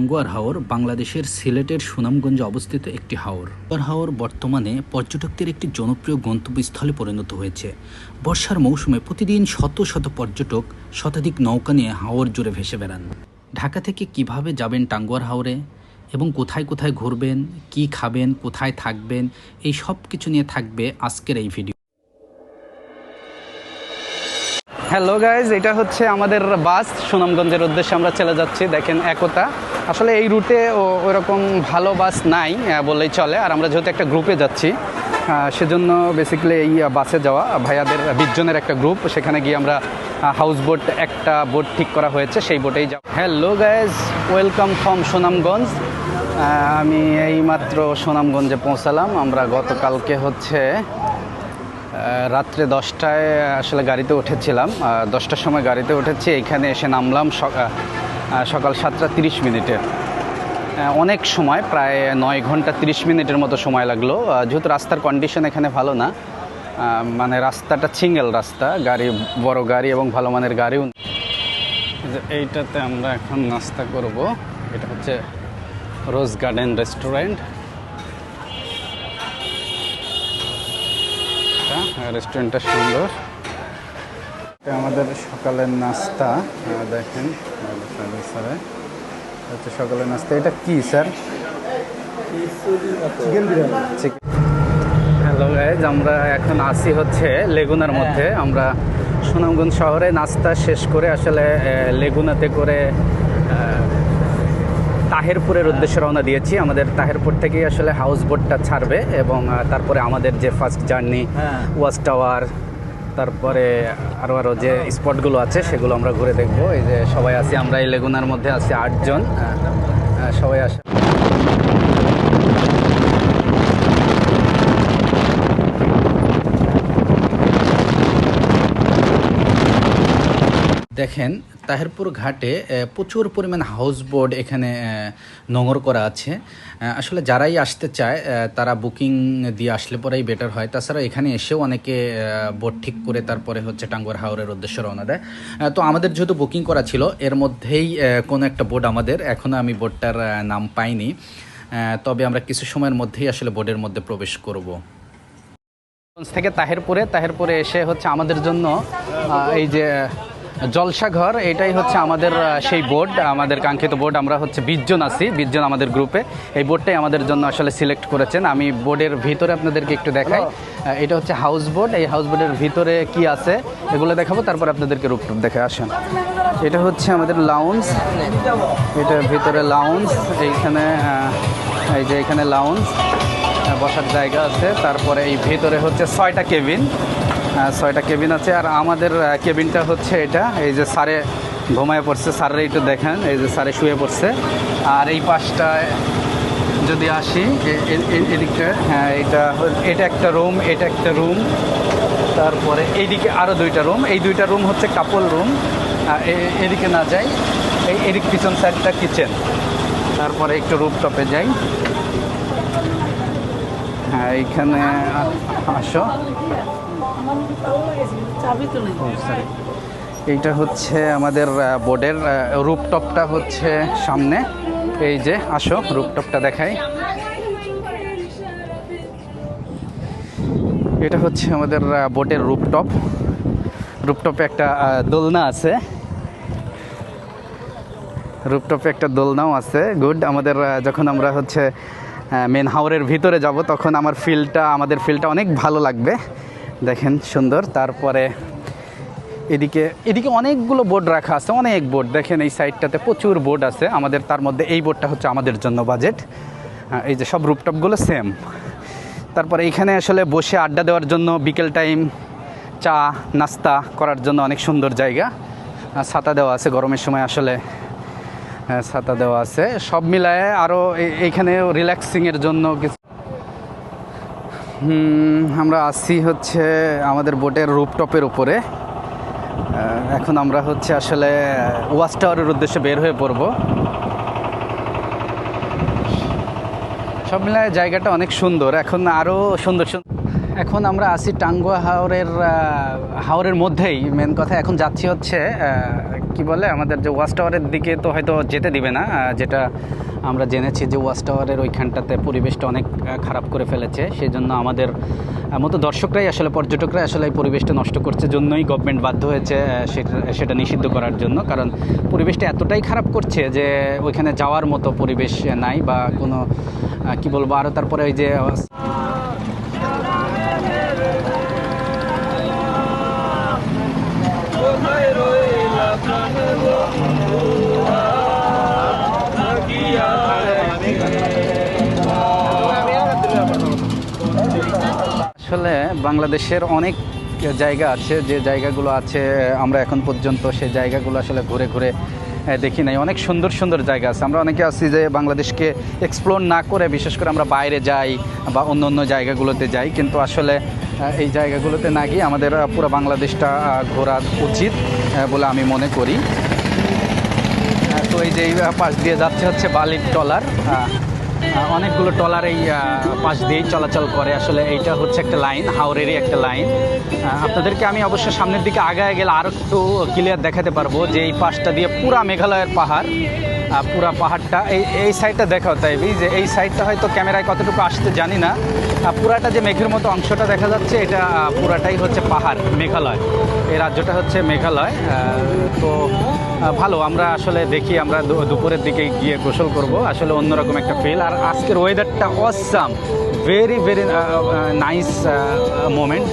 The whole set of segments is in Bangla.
টাঙ্গুয়ার হাওর বাংলাদেশের সিলেটের সুনামগঞ্জে অবস্থিত একটি হাওর। টাঙ্গুয়ার হাওর বর্তমানে পর্যটকদের একটি জনপ্রিয় গন্তব্যস্থলে পরিণত হয়েছে। বর্ষার মৌসুমে প্রতিদিন শত শত পর্যটক শতাধিক নৌকা নিয়ে হাওর জুড়ে ভেসে বেড়ান। ঢাকা থেকে কীভাবে যাবেন টাঙ্গুয়ার হাওরে? এবং কোথায় কোথায় ঘুরবেন? কি খাবেন? কোথায় থাকবেন? এই সব কিছু নিয়ে থাকবে আজকের এই ভিডিও। হ্যালো গাইজ এটা হচ্ছে আমাদের বাস। সুনামগঞ্জের উদ্দেশ্যে আমরা চলে যাচ্ছি। দেখেন একতা। আসলে এই রুটে ও- ওরকম ভালো বাস নাই বললেই চলে। আর আমরা যেহেতু একটা গ্রুপে যাচ্ছি সেজন্য বেসিক্যালি এই বাসে যাওয়া, ভাইয়াদের বিশজনের একটা গ্রুপ। সেখানে গিয়ে আমরা হাউস বোট একটা বোট ঠিক করা হয়েছে, সেই বোটেই যাব। Hello guys welcome from Sunamganj আমি এইমাত্র সুনামগঞ্জে পৌঁছালাম। আমরা গতকালকে হচ্ছে রাত্রে দশটায় আসলে গাড়িতে উঠেছিলাম। দশটার সময় গাড়িতে উঠেছি। এখানে এসে নামলাম সকাল সাতটা তিরিশ মিনিটে। অনেক সময়, প্রায় নয় ঘণ্টা তিরিশ মিনিটের মতো সময় লাগল। যেহেতু রাস্তার কন্ডিশন এখানে ভালো না মানে রাস্তাটা সিঙ্গেল রাস্তা, গাড়ি, বড় গাড়ি এবং ভালো মানের গাড়িও এইটাতে আমরা এখন নাস্তা করব। এটা হচ্ছে রোজ গার্ডেন রেস্টুরেন্ট। রেস্টুরেন্টটা সুন্দর। আমাদের সকালের নাস্তা। দেখেন স্যারে হচ্ছে সকালের নাস্তা। এটা কি স্যার? হ্যালো গাইজ আমরা এখন আসি হচ্ছে লেগুনার মধ্যে। আমরা সুনামগঞ্জ শহরে নাস্তা শেষ করে আসলে লেগুনাতে করে তাহেরপুরের উদ্দেশ্যে রওনা দিয়েছি। আমাদের তাহেরপুর থেকেই আসলে হাউস বোটটা ছাড়বে এবং তারপরে আমাদের যে ফার্স্ট জার্নি ওয়াচ টাওয়ার তারপরে আরও আরও যে স্পটগুলো আছে, সেগুলো আমরা ঘুরে দেখব। এই যে সবাই আছি, আমরা এই লেগুনার মধ্যে আছি আটজন। সবাই আসে। দেখেন তাহেরপুর ঘাটে প্রচুর পরিমাণ হাউস বোর্ড এখানে নোঙর করা আছে। আসলে যারাই আসতে চায় তারা বুকিং দিয়ে আসলে পরেই বেটার হয়। তাছাড়া এখানে এসেও অনেকে বোট ঠিক করে তারপরে হচ্ছে টাঙ্গুয়ার হাওরের উদ্দেশ্যে রওনা দেয়। তো আমাদের যেহেতু বুকিং করা ছিল এর মধ্যেই কোনো একটা বোট আমাদের। এখনও আমি আহ, নাম পাইনি। তবে আমরা কিছু সময়ের মধ্যেই আসলে বোটের মধ্যে প্রবেশ করব। থেকে তাহেরপুরে তাহেরপুরে এসে হচ্ছে আমাদের জন্য এই যে জলসাঘর, এটাই হচ্ছে আমাদের সেই বোর্ড, আমাদের কাঙ্ক্ষিত বোর্ড। আমরা হচ্ছে বিশ জন আছি বিশ জন আমাদের গ্রুপে। এই বোর্ডটাই আমাদের জন্য আসলে সিলেক্ট করেছেন। আমি বোর্ডের ভিতরে আপনাদেরকে একটু দেখাই। এটা হচ্ছে হাউস বোর্ড। এই হাউস বোর্ডের ভিতরে কি আছে এগুলো দেখাবো, তারপর আপনাদেরকে রূপটুপ দেখে আসেন। এটা হচ্ছে আমাদের লাউন্স এটার ভিতরে লাউন্স এইখানে এই যে এখানে লাউন্স বসার জায়গা আছে। তারপরে এই ভিতরে হচ্ছে ছয়টা কেবিন। ছয়টা কেবিন আছে। আর আমাদের কেবিনটা হচ্ছে এটা। এই যে সারে ঘুমায় পড়ছে, স্যারের একটু দেখেন। এই যে সারে শুয়ে পড়ছে। আর এই পাশটায় যদি আসি এদিকটা হ্যাঁ এটা এটা একটা রুম, এটা একটা রুম। তারপরে এইদিকে আরও দুইটা রুম। এই দুইটা রুম হচ্ছে কাপল রুম। এদিকে না যাই, এই এদিক পিছন সাইডটা কিচেন। তারপরে একটু রুপটপে যাই। হ্যাঁ এইখানে আসো। এইটা হচ্ছে আমাদের বোর্ডের রুপটপটা হচ্ছে সামনে। এই যে, আসো রুপটপটা দেখাই। এটা হচ্ছে আমাদের বোটের রুপটপ রুপটপে একটা দোলনা আছে। রুপটপে একটা দোলনাও আছে। গুড আমাদের যখন আমরা হচ্ছে মেন হাওরের ভিতরে যাব, তখন আমার ফিলটা আমাদের ফিলটা অনেক ভালো লাগবে। দেখেন সুন্দর। তারপরে এদিকে এদিকে অনেকগুলো বোর্ড রাখা আছে অনেক বোর্ড। দেখেন এই সাইডটাতে প্রচুর বোর্ড আছে। আমাদের তার মধ্যে এই বোর্ডটা হচ্ছে আমাদের জন্য বাজেট এই যে সব রুপটপগুলো সেম তারপরে এইখানে আসলে বসে আড্ডা দেওয়ার জন্য বিকেল টাইম চা নাস্তা করার জন্য অনেক সুন্দর জায়গা। ছাতা দেওয়া আছে গরমের সময় আসলে হ্যাঁ, ছাতা দেওয়া আছে। সব মিলায়ে আরও এইখানে রিল্যাক্সিংয়ের জন্য কিছু আমরা আসি হচ্ছে আমাদের বোটের রুপটপের উপরে। এখন আমরা হচ্ছে আসলে ওয়াচ টাওয়ারের উদ্দেশ্যে বের হয়ে পড়ব। সব মিলায় জায়গাটা অনেক সুন্দর, এখন আরও সুন্দর সুন্দর এখন আমরা আসি টাঙ্গুয়া হাওরের হাওরের মধ্যেই। মেন কথা এখন যাচ্ছি হচ্ছে কি বলে আমাদের যে ওয়াচ টাওয়ারের দিকে তো হয়তো যেতে দিবে না যেটা আমরা জেনেছি যে ওয়াচ টাওয়ারের ওইখানটাতে পরিবেশটা অনেক খারাপ করে ফেলেছে। সেই জন্য আমাদের মতো দর্শকরাই আসলে, পর্যটকরাই আসলে এই পরিবেশটা নষ্ট করছে জন্যই গভর্নমেন্ট বাধ্য হয়েছে সেটা সেটা নিষিদ্ধ করার জন্য। কারণ পরিবেশটা এতটাই খারাপ করছে যে ওইখানে যাওয়ার মতো পরিবেশ নাই বা কোনো কি বলব আরও তারপরে ওই যে বাংলাদেশের অনেক জায়গা আছে, যে জায়গাগুলো আছে, আমরা এখন পর্যন্ত সেই জায়গাগুলো আসলে ঘুরে ঘুরে দেখি নাই। অনেক সুন্দর সুন্দর জায়গা আছে। আমরা অনেকে আছি যে বাংলাদেশকে এক্সপ্লোর না করে, বিশেষ করে আমরা বাইরে যাই বা অন্য অন্য জায়গাগুলোতে যাই, কিন্তু আসলে এই জায়গাগুলোতে না গিয়ে আমাদের পুরো বাংলাদেশটা ঘোরা উচিত বলে আমি মনে করি। তো এই যে পাশ দিয়ে যাচ্ছে হচ্ছে বালির টলার অনেকগুলো টলার এই পাশ দিয়েই চলাচল করে। আসলে এইটা হচ্ছে একটা লাইন হাওড়েরই একটা লাইন। আপনাদেরকে আমি অবশ্য সামনের দিকে আগায় গেলে আরও একটু ক্লিয়ার দেখাতে পারব যে এই পাশটা দিয়ে পুরা মেঘালয়ের পাহাড় পুরা পাহাড়টা। এই এই সাইডটা দেখাও তাই যে এই সাইডটা হয়তো ক্যামেরায় কতটুকু আসতে জানি না। পুরাটা যে মেঘের মতো অংশটা দেখা যাচ্ছে, এটা পুরাটাই হচ্ছে পাহাড়, মেঘালয়। এই রাজ্যটা হচ্ছে মেঘালয় তো ভালো, আমরা আসলে দেখি, আমরা দুপুরের দিকে গিয়ে গোসল করব। আসলে অন্যরকম একটা ফিল আর আজকের ওয়েদারটা awesome very very nice moment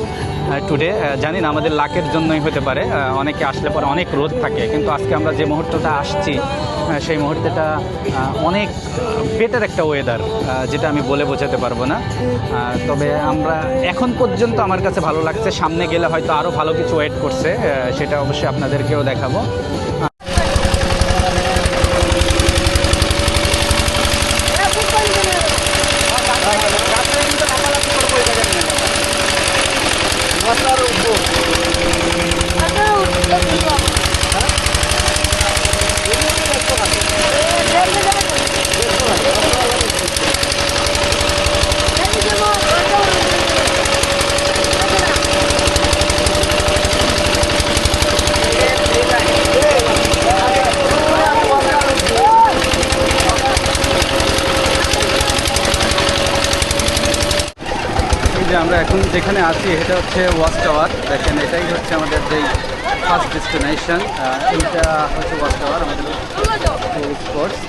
today জানি না, আমাদের লাকের জন্যই হতে পারে। অনেকে আসলে পরে অনেক রোদ থাকে, কিন্তু আজকে আমরা যে মুহূর্তটা আসছি সেই মুহূর্তেটা অনেক বেটার একটা ওয়েদার যেটা আমি বলে বোঝাতে পারব না। তবে আমরা এখন পর্যন্ত আমার কাছে ভালো লাগছে। সামনে গেলে হয়তো আরও ভালো কিছু ওয়েট করছে সেটা অবশ্যই আপনাদেরকেও দেখাবো এই যে আমরা এখন যেখানে আছি এটা হচ্ছে ওয়াচ টাওয়ার দেখেন এটাই হচ্ছে আমাদের যেই ফার্স্ট ডেস্টিনেশন এইটা হচ্ছে ওয়াচ টাওয়ার আমাদের স্পোর্টস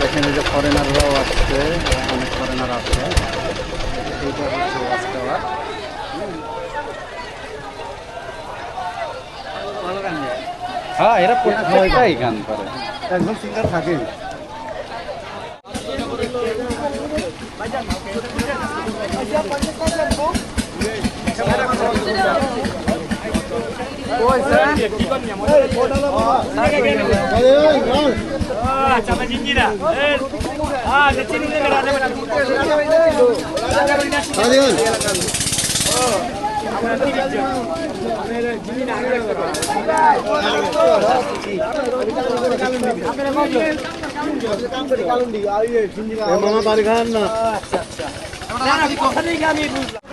দেখেন এই যে ফরেনাররাও আসছে অনেক ফরেনার আছে এইটা হচ্ছে ওয়াচ টাওয়ার হ্যাঁ এরা প্রত্যেকটাই গান করে একজন সিঙ্গার থাকে মামা বাড়ি খান না। খুলে বলি আমি এটা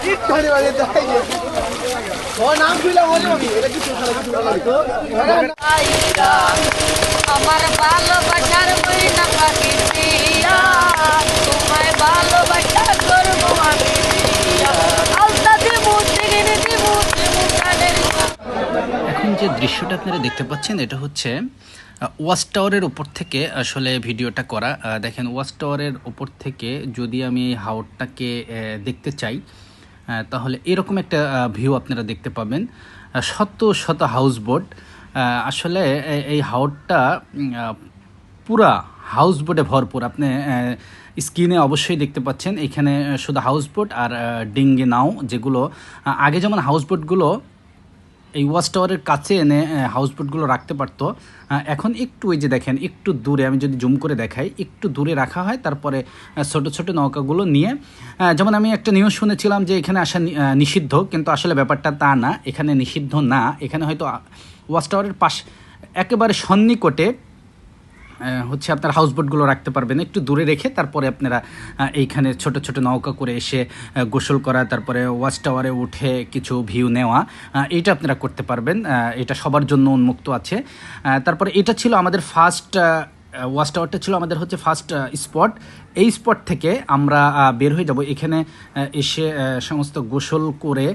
কি তোর কি আইরা, আমার পাখি দিয়া তোমায় এখন যে দৃশ্যটা আপনারা দেখতে পাচ্ছেন, এটা হচ্ছে ওয়াচ টাওয়ারের উপর থেকে আসলে ভিডিওটা করা। দেখেন, ওয়াচ টাওয়ারের উপর থেকে যদি আমি হাওরটাকে দেখতে চাই তাহলে এরকম একটা ভিউ আপনারা দেখতে পাবেন। শত শত হাউস বোট আসলে এই হাওরটা পুরা হাউস বোটে ভরপুর। আপনি স্ক্রিনে অবশ্যই দেখতে পাচ্ছেন, এখানে শুধু হাউস বোট আর ডিঙ্গি নাও, যেগুলো আগে যেমন হাউস বোটগুলো এই ওয়াচ টাওয়ারের কাছে এনে হাউস বোটগুলো রাখতে পারতো এখন একটু ওই যে দেখেন, একটু দূরে, আমি যদি জুম করে দেখাই, একটু দূরে রাখা হয়, তারপরে ছোট ছোট নৌকাগুলো নিয়ে যেমন আমি একটা নিউজ শুনেছিলাম যে এখানে আসা নিষিদ্ধ, কিন্তু আসলে ব্যাপারটা তা না, এখানে নিষিদ্ধ না, এখানে হয়তো ওয়াচ টাওয়ারের পাশ একেবারে সন্নিকটে হচ্ছে আপনার হাউস বোটগুলো রাখতে পারবেন। একটু দূরে রেখে তারপরে আপনারা এইখানে ছোট ছোট নৌকা করে এসে গোসল করা, তারপরে ওয়াচ টাওয়ারে উঠে কিছু ভিউ নেওয়া এটা আপনারা করতে পারবেন। এটা সবার জন্য উন্মুক্ত আছে। তারপরে এটা ছিল আমাদের ফার্স্ট ওয়াচ টাওয়ারটা ছিল আমাদের হচ্ছে ফার্স্ট স্পট এই স্পট থেকে আমরা বের হয়ে যাব। এখানে এসে সমস্ত গোসল করে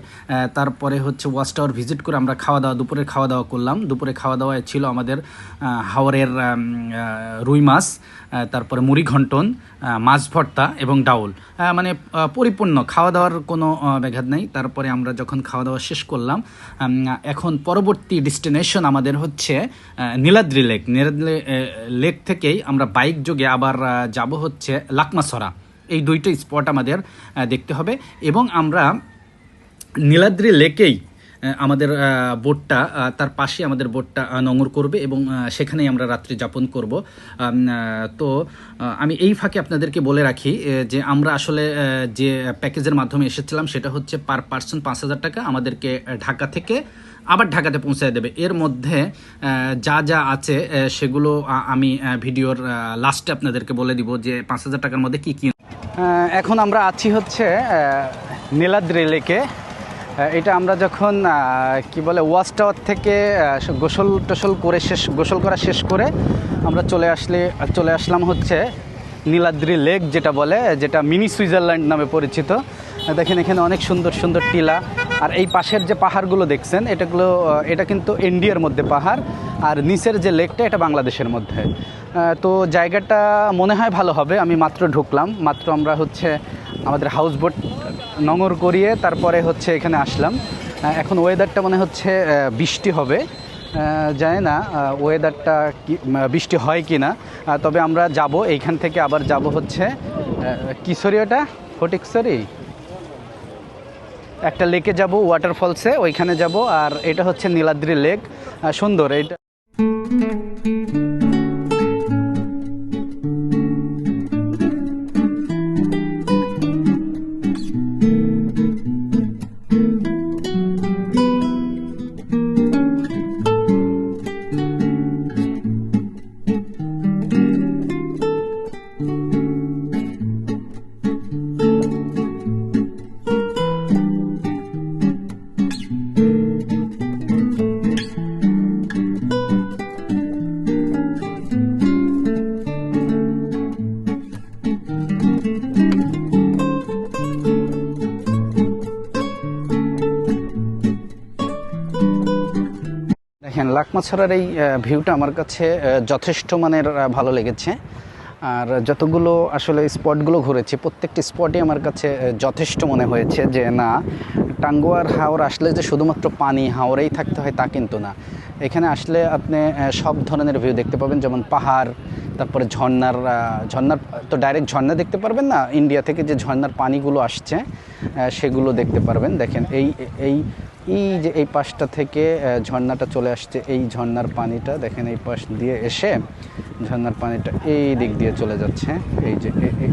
তারপরে হচ্ছে ওয়াচ টাওয়ার ভিজিট করে আমরা খাওয়া দাওয়া দুপুরে খাওয়া দাওয়া করলাম। দুপুরে খাওয়া দাওয়ায় ছিল আমাদের হাওয়ারের রুই মাছ। তারপরে মুড়ি ঘন্টন মাছ ভর্তা এবং ডাউল। মানে পরিপূর্ণ খাওয়া দাওয়ার কোনো ব্যাঘাত নেই। তারপরে আমরা যখন খাওয়া দাওয়া শেষ করলাম এখন পরবর্তী ডেস্টিনেশন আমাদের হচ্ছে নীলাদ্রি লেক নীলাদ্রি লেক থেকেই আমরা বাইক যোগে আবার যাব হচ্ছে লাকমাসরা এই দুইটা স্পট আমাদের দেখতে হবে। এবং আমরা নীলাদ্রি লেকেই আমাদের বোটটা তার পাশে আমাদের বোটটা নোঙর করবে এবং সেখানেই আমরা রাত্রি যাপন করব। তো আমি এই ফাঁকে আপনাদেরকে বলে রাখি যে আমরা আসলে যে প্যাকেজের মাধ্যমে এসেছিলাম সেটা হচ্ছে পার পার্সন পাঁচ হাজার টাকা আমাদেরকে ঢাকা থেকে আবার ঢাকাতে পৌঁছায় দেবে। এর মধ্যে যা যা আছে সেগুলো আমি ভিডিওর লাস্টে আপনাদেরকে বলে দিব যে পাঁচ হাজার টাকার মধ্যে কি কি। এখন আমরা আছি হচ্ছে নীলাদ্রি লেকে। এটা আমরা যখন কি বলে, ওয়াচ টাওয়ার থেকে গোসল টোসল করে শেষ, গোসল করা শেষ করে আমরা চলে আসলে, চলে আসলাম হচ্ছে নীলাদ্রি লেক যেটা বলে, যেটা মিনি সুইজারল্যান্ড নামে পরিচিত। দেখেন এখানে অনেক সুন্দর সুন্দর টিলা। আর এই পাশের যে পাহাড়গুলো দেখছেন, এটাগুলো এটা কিন্তু ইন্ডিয়ার মধ্যে পাহাড়। আর নিচের যে লেকটা, এটা বাংলাদেশের মধ্যে। তো জায়গাটা মনে হয় ভালো হবে, আমি মাত্র ঢুকলাম। মাত্র আমরা হচ্ছে আমাদের হাউস বোট নোঙর করিয়ে তারপরে হচ্ছে এখানে আসলাম। এখন ওয়েদারটা মনে হচ্ছে বৃষ্টি হবে। জানি না ওয়েদারটা কি বৃষ্টি হয় কি না তবে আমরা যাব, এইখান থেকে আবার যাব হচ্ছে কিশোরী ওটা? ফটিকসরি একটা লেকে যাব ওয়াটারফলসে ওইখানে যাব, আর এটা হচ্ছে নীলাদ্রি লেক সুন্দর এটা লাকমাছড়ার এই ভিউটা আমার কাছে যথেষ্ট মানের ভালো লেগেছে। আর যতগুলো আসলে স্পটগুলো ঘুরেছি, প্রত্যেকটি স্পটই আমার কাছে যথেষ্ট মনে হয়েছে যে, না, টাঙ্গুয়ার হাওর আসলে যে শুধুমাত্র পানি, হাওরেই থাকতে হয় তা কিন্তু না। এখানে আসলে আপনি সব ধরনের ভিউ দেখতে পাবেন, যেমন পাহাড়, তারপরে ঝর্নার ঝর্নার, তো ডাইরেক্ট ঝর্ণা দেখতে পারবেন না ইন্ডিয়া থেকে যে ঝর্নার পানিগুলো আসছে সেগুলো দেখতে পারবেন। দেখেন, এই এই এই যে এই পাশটা থেকে ঝর্ণাটা চলে আসছে এই ঝর্ণার পানিটা দেখেন এই পাশ দিয়ে এসে ঝর্ণার পানিটা এই দিক দিয়ে চলে যাচ্ছে এই যে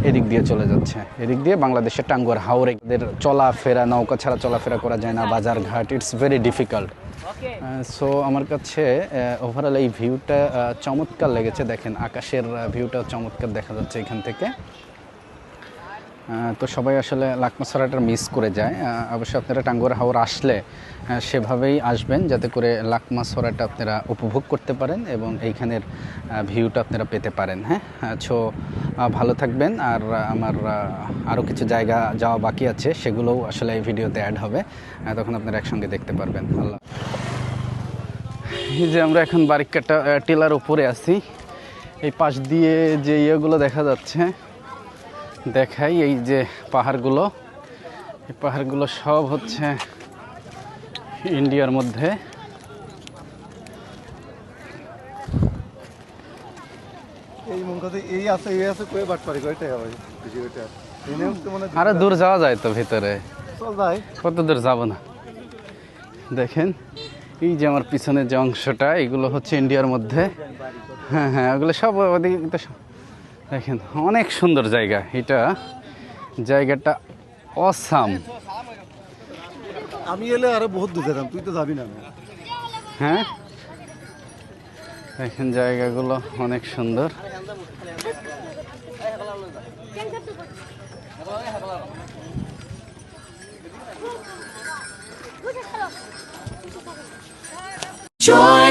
এদিক দিয়ে চলে যাচ্ছে। এদিক দিয়ে বাংলাদেশের টাঙ্গুয়ার হাওড়ে এদের চলাফেরা নৌকা ছাড়া চলাফেরা করা যায় না বাজার ঘাট ইটস ভেরি ডিফিকাল্ট সো আমার কাছে ওভারঅল এই ভিউটা চমৎকার লেগেছে। দেখেন আকাশের ভিউটা চমৎকার দেখা যাচ্ছে এখান থেকে। তো সবাই আসলে লাকমাছড়াটা মিস করে যায়। অবশ্যই আপনারা টাঙ্গুয়ার হাওর আসলে সেভাবেই আসবেন যাতে করে লাকমা লাকমাছড়াটা আপনারা উপভোগ করতে পারেন এবং এইখানের ভিউটা আপনারা পেতে পারেন হ্যাঁ? সো ভালো থাকবেন। আর আমার আরও কিছু জায়গা যাওয়া বাকি আছে, সেগুলোও আসলে এই ভিডিওতে অ্যাড হবে। তখন আপনারা একসঙ্গে দেখতে পারবেন। আল্লাহ। যে আমরা এখন বারিকাটা টিলার উপরে আছি। এই পাশ দিয়ে যে ইয়েগুলো দেখা যাচ্ছে দেখাই এই যে পাহাড়গুলো। এই পাহাড়গুলো সব হচ্ছে ইন্ডিয়ার মধ্যে। আরও দূর যাওয়া যায় তো ভিতরে। কত দূর যাব না। দেখেন এই যে আমার পিছনের যে অংশটা এগুলো হচ্ছে ইন্ডিয়ার মধ্যে। হ্যাঁ হ্যাঁ ওগুলো সব ওদিকে দেখেন অনেক সুন্দর জায়গা এটা। জায়গাটা অসাম। আমি এলে আরও বহুত দূর যেতাম তুই তো যাবি না। হ্যাঁ? দেখেন জায়গাগুলো অনেক সুন্দর।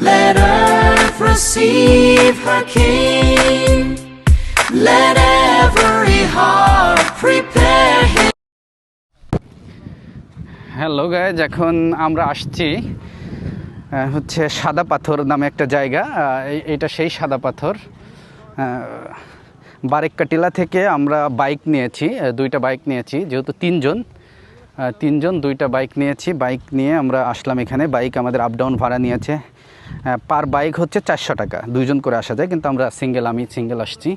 Let earth receive her King. Let every heart prepare him. Hello guys এখন আমরা আসছি হচ্ছে সাদা পাথর নামে একটা জায়গা। এইটা সেই সাদা পাথর। বারেক্কাটিলা থেকে আমরা বাইক নিয়েছি দুইটা বাইক নিয়েছি, যেহেতু তিনজন। তিনজন, দুইটা বাইক নিয়েছি। বাইক নিয়ে আমরা আসলাম এখানে। বাইক আমাদের আপ ডাউন ভাড়া নিয়েছে। পার বাইক হচ্ছে চারশো টাকা। দুইজন করে আসা যায় কিন্তু আমরা সিঙ্গেল আমি সিঙ্গেল আসছি।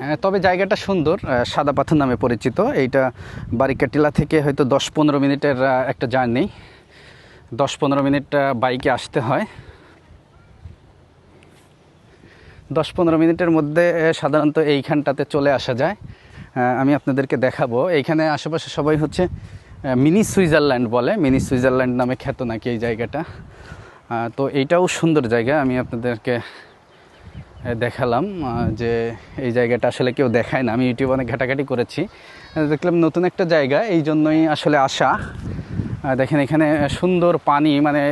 হ্যাঁ, তবে জায়গাটা সুন্দর সাদা পাথর নামে পরিচিত। এইটা বারিকাটিলা থেকে হয়তো দশ পনেরো মিনিটের একটা জার্নি। দশ পনেরো মিনিট বাইকে আসতে হয়। দশ পনেরো মিনিটের মধ্যে সাধারণত এইখানটাতে চলে আসা যায়। আমি আপনাদেরকে দেখাবো। এইখানে আশেপাশে সবাই হচ্ছে মিনি সুইজারল্যান্ড বলে। মিনি সুইজারল্যান্ড নামে খ্যাত নাকি এই জায়গাটা? তো এইটাও সুন্দর জায়গা, আমি আপনাদেরকে দেখালাম যে এই জায়গাটা আসলে কেউ দেখায় না। আমি ইউটিউবে অনেক ঘাটাঘাটি করেছি। দেখলাম নতুন একটা জায়গা, এই জন্যই আসলে আসা। দেখেন এখানে সুন্দর পানি মানে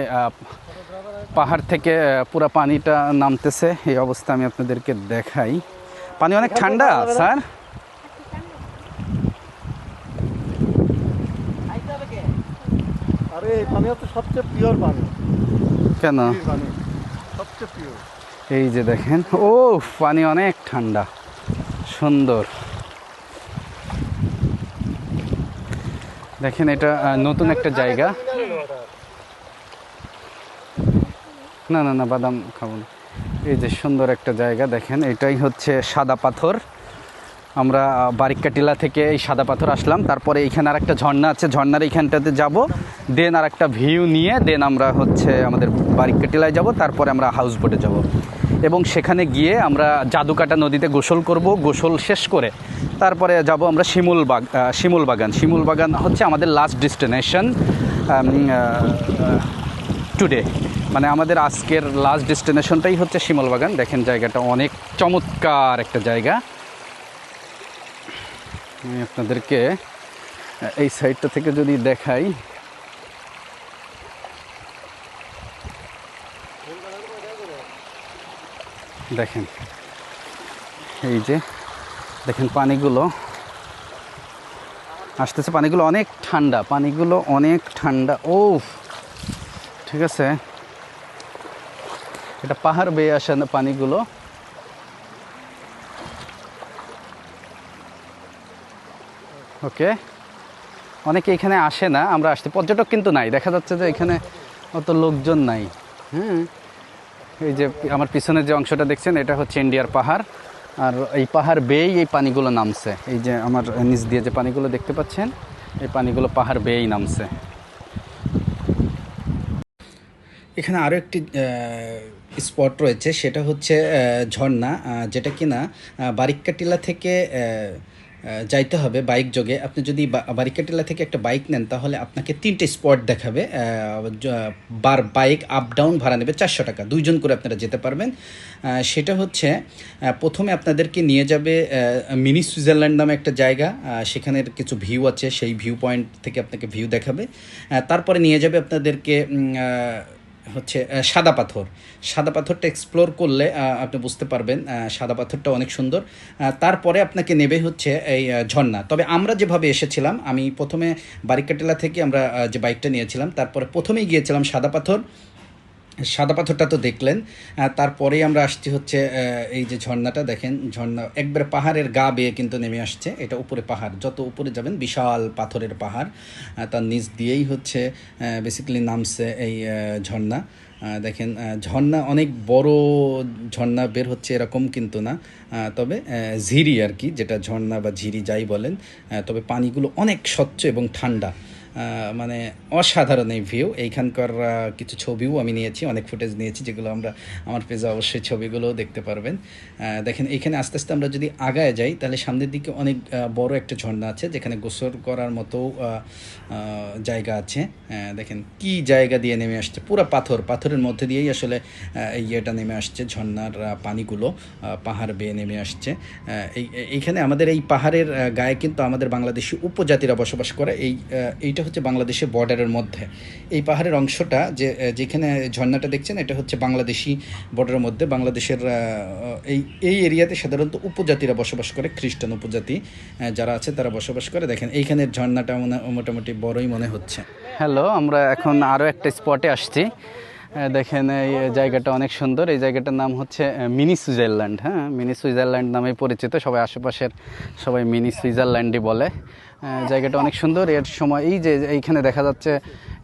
পাহাড় থেকে পুরা পানিটা নামতেছে। এই অবস্থা আমি আপনাদেরকে দেখাই। পানি অনেক ঠান্ডা, স্যার? আরে, পানি সবচেয়ে পিওর পানি। কেন? এই যে দেখেন ও পানি অনেক ঠান্ডা, সুন্দর। দেখেন এটা নতুন একটা জায়গা। না না না, বাদাম খাব এই যে সুন্দর একটা জায়গা, দেখেন, এটাই হচ্ছে সাদা পাথর। আমরা আহ, বারিক্কাটিলা থেকে এই সাদা পাথর আসলাম। তারপরে এইখানে আর একটা ঝর্ণা আছে। ঝর্ণার এইখানটাতে যাব। দেন আর একটা ভিউ নিয়ে দেন আমরা হচ্ছে আমাদের বারিক্কাটিলায় যাব। তারপরে আমরা হাউস বোটে যাব। এবং সেখানে গিয়ে আমরা জাদুকাটা নদীতে গোসল করব। গোসল শেষ করে তারপরে যাব আমরা শিমুল বাগ শিমুল বাগান। শিমুল বাগান হচ্ছে আমাদের লাস্ট ডেস্টিনেশন টুডে মানে আমাদের আজকের লাস্ট ডেস্টিনেশনটাই হচ্ছে শিমুল বাগান। দেখেন জায়গাটা অনেক চমৎকার একটা জায়গা। আমি আপনাদেরকে এই সাইডটা থেকে যদি দেখাই। দেখেন, এই যে, দেখেন পানিগুলো। আসতেছে পানিগুলো অনেক ঠান্ডা, পানিগুলো অনেক ঠান্ডা। ও ঠিক আছে। এটা পাহাড় বেয়ে আসে পানিগুলো। ওকে। অনেকে এখানে আসে না আমরা আসতে। পর্যটক কিন্তু নাই দেখা যাচ্ছে যে এখানে অত লোকজন নাই। হ্যাঁ এই যে আমার পিছনে যে অংশটা দেখছেন এটা হচ্ছে ইন্ডিয়ার পাহাড়। আর এই পাহাড় বেয়েই এই পানিগুলো নামছে। এই যে আমার নিচ দিয়ে যে পানিগুলো দেখতে পাচ্ছেন এই পানিগুলো পাহাড় বেয়েই নামছে। এখানে আরও একটি স্পট রয়েছে সেটা হচ্ছে ঝর্ণা যেটা কিনা আহ, বারিক্কাটিলা থেকে যাইতে হবে বাইক যোগে। আপনি যদি বা- বারিক্কাটিলা থেকে একটা বাইক নেন, তাহলে আপনাকে তিনটে স্পট দেখাবে। বার বাইক আপ ডাউন ভাড়া নেবে চারশো টাকা। দুইজন করে আপনারা যেতে পারবেন। সেটা হচ্ছে প্রথমে আপনাদেরকে নিয়ে যাবে মিনি সুইজারল্যান্ড নামে একটা জায়গা। সেখানের কিছু ভিউ আছে, সেই ভিউ পয়েন্ট থেকে আপনাকে ভিউ দেখাবে। তারপরে নিয়ে যাবে আপনাদেরকে হচ্ছে সাদা পাথর। সাদা পাথরটা এক্সপ্লোর করলে আপনি বুঝতে পারবেন সাদা পাথরটা অনেক সুন্দর। তারপরে আপনাকে নেবে হচ্ছে এই ঝর্ণা। তবে আমরা যেভাবে এসেছিলাম, আমি প্রথমে বারিকাটেলা থেকে আমরা যে বাইকটা নিয়েছিলাম, তারপরে প্রথমেই গিয়েছিলাম সাদা পাথর। সাদা পাথরটা তো দেখলেন তারপরেই আমরা আসছি হচ্ছে এই যে ঝর্ণাটা দেখেন, ঝর্ণা একবার পাহাড়ের গা বেয়ে কিন্তু নেমে আসছে, এটা উপরে পাহাড়, যত উপরে যাবেন বিশাল পাথরের পাহাড় তার নিচ দিয়েই হচ্ছে বেসিক্যালি নামছে এই ঝর্ণা দেখেন ঝর্ণা অনেক বড় ঝর্ণা বের হচ্ছে এরকম কিন্তু না তবে ঝিরি আর কি, যেটা ঝর্ণা বা ঝিরি যাই বলেন তবে পানিগুলো অনেক স্বচ্ছ এবং ঠান্ডা মানে অসাধারণ এই ভিউ এইখানকার কিছু ছবিও আমি নিয়েছি, অনেক ফুটেজ নিয়েছি, যেগুলো আমরা আমার পেজে অবশ্যই ছবিগুলোও দেখতে পারবেন। দেখেন এইখানে আস্তে আস্তে আমরা যদি আগায় যাই, তাহলে সামনের দিকে অনেক বড় একটা ঝর্ণা আছে, যেখানে গোসল করার মতো জায়গা আছে। দেখেন, কি জায়গা দিয়ে নেমে আসছে? পুরো পাথর, পাথরের মধ্যে দিয়েই আসলে ইয়েটা নেমে আসছে, ঝর্ণার পানিগুলো পাহাড় বেয়ে নেমে আসছে। এই এইখানে আমাদের এই পাহাড়ের গায়ে কিন্তু আমাদের বাংলাদেশি উপজাতিরা বসবাস করে। এই এইটা হচ্ছে বাংলাদেশের বর্ডারের মধ্যে। এই পাহাড়ের অংশটা যে যেখানে ঝর্ণাটা দেখছেন, এটা হচ্ছে বাংলাদেশি বর্ডারের মধ্যে। বাংলাদেশের এই এই এরিয়াতে সাধারণত উপজাতিরা বসবাস করে, খ্রিস্টান উপজাতি যারা আছে তারা বসবাস করে। দেখেন এইখানের ঝর্ণাটা মনে- মোটামুটি বড়ই মনে হচ্ছে। হ্যালো আমরা এখন আরও একটা স্পটে আসছি। দেখেন, এই জায়গাটা অনেক সুন্দর। এই জায়গাটার নাম হচ্ছে মিনি সুইজারল্যান্ড। হ্যাঁ মিনি সুইজারল্যান্ড নামে পরিচিত। সবাই আশেপাশের সবাই মিনি সুইজারল্যান্ডই বলে। জায়গাটা অনেক সুন্দর। এর সময় এই যে এইখানে দেখা যাচ্ছে,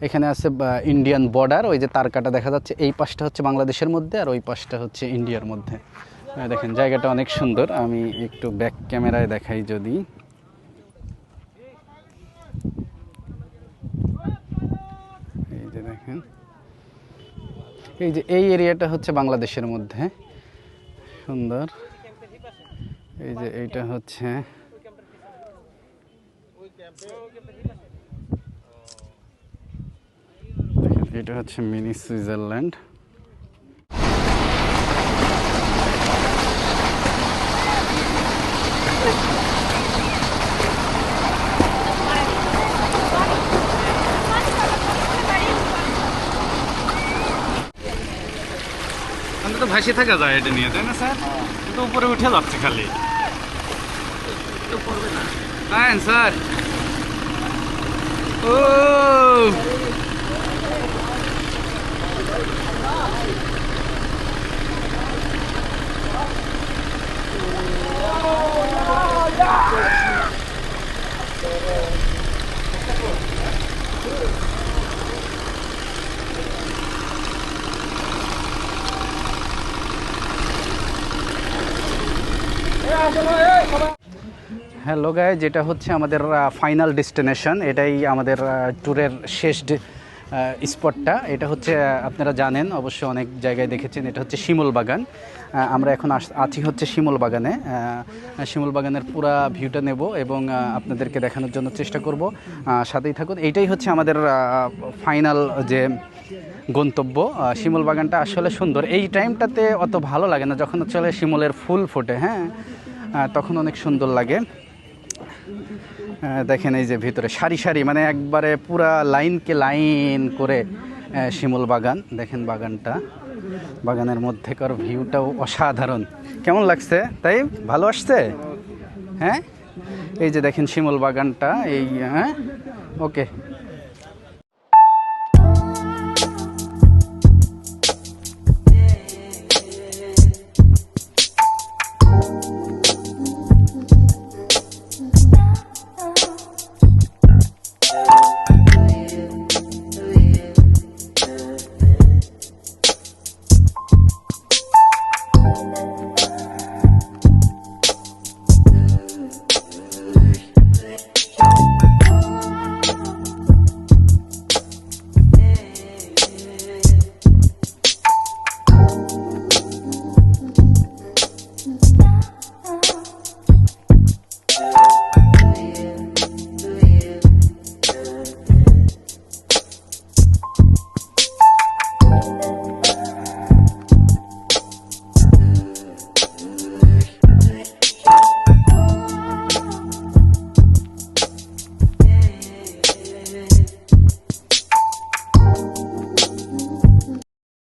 এখানে আছে ইন্ডিয়ান বর্ডার ওই যে তারকাটা দেখা যাচ্ছে। এই পাশটা হচ্ছে বাংলাদেশের মধ্যে আর ওই পাশটা হচ্ছে ইন্ডিয়ার মধ্যে। দেখেন, জায়গাটা অনেক সুন্দর। আমি একটু ব্যাক ক্যামেরায় দেখাই যদি। এই যে দেখেন। এই যে এই এরিয়াটা হচ্ছে বাংলাদেশের মধ্যে। সুন্দর। এই যে এইটা হচ্ছে এটা হচ্ছে মিনি সুইজারল্যান্ড। তো ভাসি থাকা যায় এটা নিয়ে তাই না স্যার? তো উপরে উঠে যাচ্ছে খালি। হ্যাঁ স্যার। ও হ্যালো গায়ে যেটা হচ্ছে আমাদের ফাইনাল ডেস্টিনেশন এটাই আমাদের ট্যুরের শেষ স্পটটা এটা হচ্ছে আপনারা জানেন, অবশ্যই অনেক জায়গায় দেখেছেন, এটা হচ্ছে শিমুল বাগান। আমরা এখন আছি হচ্ছে শিমুল বাগানে। শিমুল বাগানের পুরা ভিউটা নেব এবং আপনাদেরকে দেখানোর জন্য চেষ্টা করব। সাথেই থাকুন। এইটাই হচ্ছে আমাদের ফাইনাল যে গন্তব্য। শিমুল বাগানটা আসলে সুন্দর। এই টাইমটাতে অত ভালো লাগে না। যখন চলে শিমুলের ফুল ফোটে হ্যাঁ তখন অনেক সুন্দর লাগে। দেখেন এই যে ভিতরে সারি সারি মানে একবারে পুরা লাইনকে লাইন করে শিমুল বাগান। দেখেন বাগানটা, বাগানের মধ্যেকার ভিউটাও অসাধারণ। কেমন লাগছে? তাই? ভালো আসছে? হ্যাঁ? এই যে দেখেন শিমুল বাগানটা, এই হ্যাঁ? ওকে।